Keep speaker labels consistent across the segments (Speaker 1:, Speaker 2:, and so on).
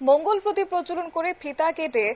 Speaker 1: মঙ্গল প্রতি প্রচলন করে ফিতা কেটে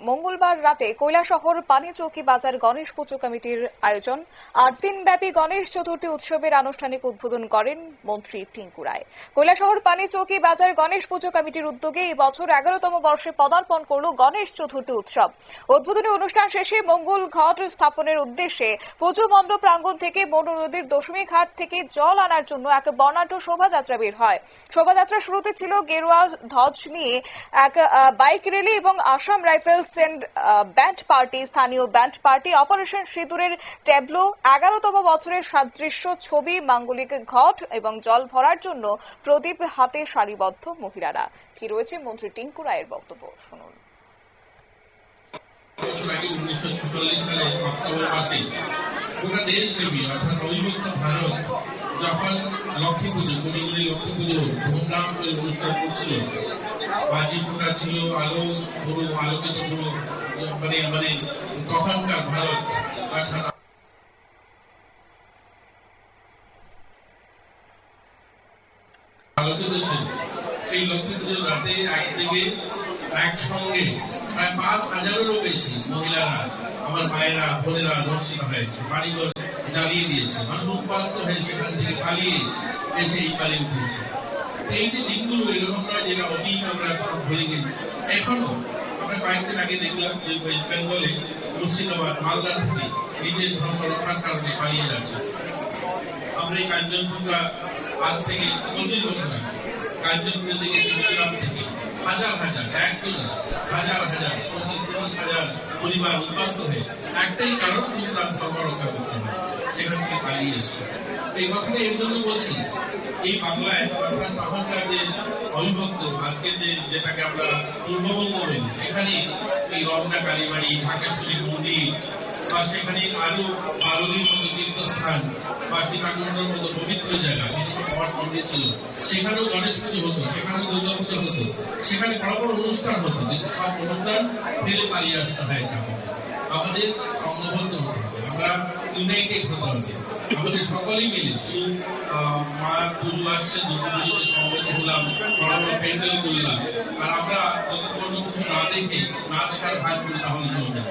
Speaker 1: মঙ্গলবার রাতে কৈলাসহর পানিচৌকি বাজার গণেশ পুজো কমিটির আয়োজন। আট দিনব্যাপী গণেশ চতুর্থী উৎসবের আনুষ্ঠানিক উদ্বোধন করেন মন্ত্রী টিঙ্কু রায়। কৈলাসহর পানিচৌকি বাজার গণেশ পুজো কমিটির উদ্যোগে এই বছর এগারোতম বর্ষে পদার্পণ করল গণেশ চতুর্থী উৎসব। উদ্বোধনী অনুষ্ঠান শেষে মঙ্গল ঘট স্থাপনের উদ্দেশ্যে পুজো মণ্ডপ প্রাঙ্গণ থেকে বন নদীর দশমী ঘাট থেকে জল আনার জন্য এক বর্ণাঢ্য শোভাযাত্রা বের হয়। শোভাযাত্রা শুরুতে ছিল গেরুয়া ধ্বজ নিয়ে এক বাইক র্যালি এবং Assam rifles and band party স্থানীয় ব্যান্ড পার্টি অপারেশন সিঁদুরের ট্যাবলো এগারোতম বছরের সাদৃশ্য ছবি, মাঙ্গলিক ঘট এবং জল ভরার জন্য প্রদীপ হাতে সারিবদ্ধ মহিলারা। কি রয়েছে মন্ত্রী টিঙ্কু রায়ের বক্তব্য? শুনুন।
Speaker 2: সালে অক্টোবর মাসে গোটা দেশব্যাপী অর্থাৎ অবিভক্ত ভারত যখন লক্ষ্মী পুজো গুড়িগুড়ি লক্ষ্মী পুজো ধুমধাম করে অনুষ্ঠান করছিল বাজি ফোটা ছিল, আলো পুরো আলোকিত পুরো মানে মানে তখনকার ভারত অর্থাৎ আলোকিত ছিল। সেই লক্ষ্মী পুজোর রাতে একদিকে, একসঙ্গে প্রায় পাঁচ হাজারেরও বেশি মহিলারা, আমার মায়েরা, বোনেরা ধর্ষিত হয়েছে, বাড়িঘর জ্বালিয়ে দিয়েছে। মানুষ উৎপাদিত হয়ে, সেখান থেকে পালিয়ে এসে এই পারে উঠেছে। এই যে দিনগুলো এরকম নয় যেটা অতীত, আমরা সব ভুলে গেছি। এখনও আমরা কয়েকদিন আগে দেখলাম যে ওয়েস্ট বেঙ্গলে মুর্শিদাবাদ, মালদা থেকে নিজের ধর্ম রক্ষার কারণে পালিয়ে যাচ্ছে। আমরা এই কাঞ্চনপুরা আজ থেকে পঁচিশ বছর আগে কাঞ্চনপুরা থেকে চট্টগ্রাম থেকে হাজার হাজার একজন হাজার হাজার, পঁচিশ, তিরিশ হাজার পরিবার উদ্বাস্ত হয়ে একটাই কারণ তার ধর্ম রক্ষা করতে হবে। সেখান পালিয়ে এসছে এই কথাটা এর জন্য বলছি, এই বাংলায় সেখানে এই রমনা, কালীবাড়ি, ঢাকেশ্বরী, মন্দির, বা সেখানে আরও বারুলির মতো তীর্থস্থান, বা সীতাকুণ্ডের মতো পবিত্র জায়গা মন্দির ছিল, সেখানেও গণেশ পুজো হতো, সেখানেও দুর্গা পুজো হতো, সেখানে বড় বড় অনুষ্ঠান হতো, কিন্তু সব অনুষ্ঠান ফেলে পালিয়ে আসতে হয়েছে আমাদের আমাদের সংঘবদ্ধ হতে হবে। আমরা ইউনাইটেড হতে হবে। আমাদের সকলেই মিলে শুধু আহ, পুজো আসছে দুর্গা পুজোতে সমবেত হলাম বড় প্যান্ডেল করলাম। আর আমরা কোনো কিছু না দেখে না দেখার ভাগ করি তাহলে চলবে না।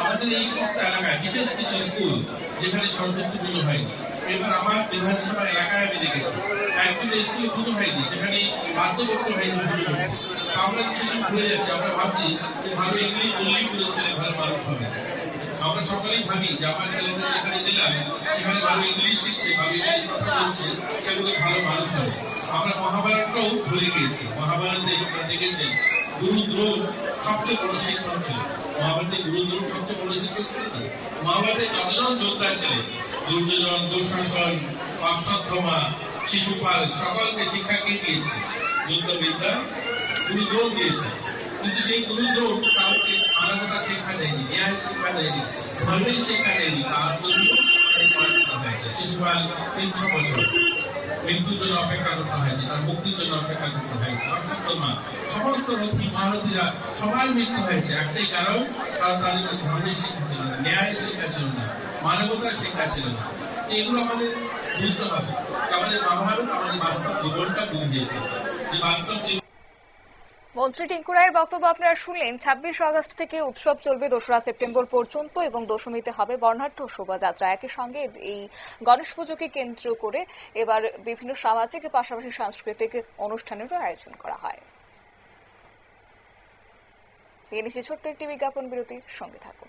Speaker 2: আমাদের এই সমস্ত এলাকায় বিশেষ কিছু স্কুল যেখানে সরস্বতী পুজো হয়নি। এবার আমার বিধানসভা এলাকায় আমি দেখেছি। একদিন স্কুলে পুজো হয়নি সেখানে বাধ্য করতে হয়েছে পুজো আমরা সেটা ভুলে যাচ্ছি। আমরা ভাবছি যে ভালো ইংলিশ বললেই পুজো ছেলে ভালো মানুষ হবে। আমরা সকলেই ভাবি যে আমার ছেলেদের যেখানে দিলাম, সেখানে ভালো ইংলিশ শিখছে, ভালো ইংলিশ কথা বলছে সেগুলো ভালো মানুষ হবে। আমরা মহাভারতটাও ভুলে গিয়েছি। মহাভারতে আপনারা দেখেছেন গুরু দ্রোণ সবচেয়ে বড় শিক্ষক ছিল মহাভারতে গুরু দ্রোণ সবচেয়ে বড় শিক্ষক ছিল না? মহাভারতে যতজন যোদ্ধা ছিলেন, দুর্যোধন, দুঃশাসন অশ্বত্থমা শিশুপাল, সকলকে শিক্ষা কে দিয়েছে? যুদ্ধবিদ্যা গুরু দ্রোণ দিয়েছে। কিন্তু সেই গুরু দ্রোণ কাউকে মানবতা শিক্ষা দেয়নি। শিক্ষা দেয়নি ধর্মের শিক্ষা দেয়নি তার জন্য পড়াশোনা হয়েছে তিনশো বছর। মৃত্যুর জন্য অপেক্ষা করতে হয়েছে, তার মুক্তির জন্য অপেক্ষা করতে হয়েছে। অসত্যমা সমস্ত রথী মহারথীরা সবাই মৃত্যু হয়েছে। একটাই কারণ কারণ তাদের ধর্মের শিক্ষা ছিল না, ন্যায়ের শিক্ষা ছিল না, মানবতার শিক্ষা ছিল না। এগুলো আমাদের বুঝতে হবে। আমাদের মহাভারত আমাদের বাস্তব জীবনটা বুঝিয়েছে যে বাস্তব জীবন
Speaker 1: মন্ত্রী টিঙ্কু রায়ের বক্তব্য আপনারা শুনলেন। ছাব্বিশ আগস্ট থেকে উৎসব চলবে দোসরা সেপ্টেম্বর পর্যন্ত এবং দশমীতে হবে বর্ণাঢ্য শোভাযাত্রা। একই সঙ্গে এই গণেশ পুজোকে কেন্দ্র করে এবার বিভিন্ন সামাজিক পাশাপাশি সাংস্কৃতিক অনুষ্ঠানেরও আয়োজন করা হয়। এ ছোট্ট একটি বিজ্ঞাপন বিরতি সঙ্গে থাকুন।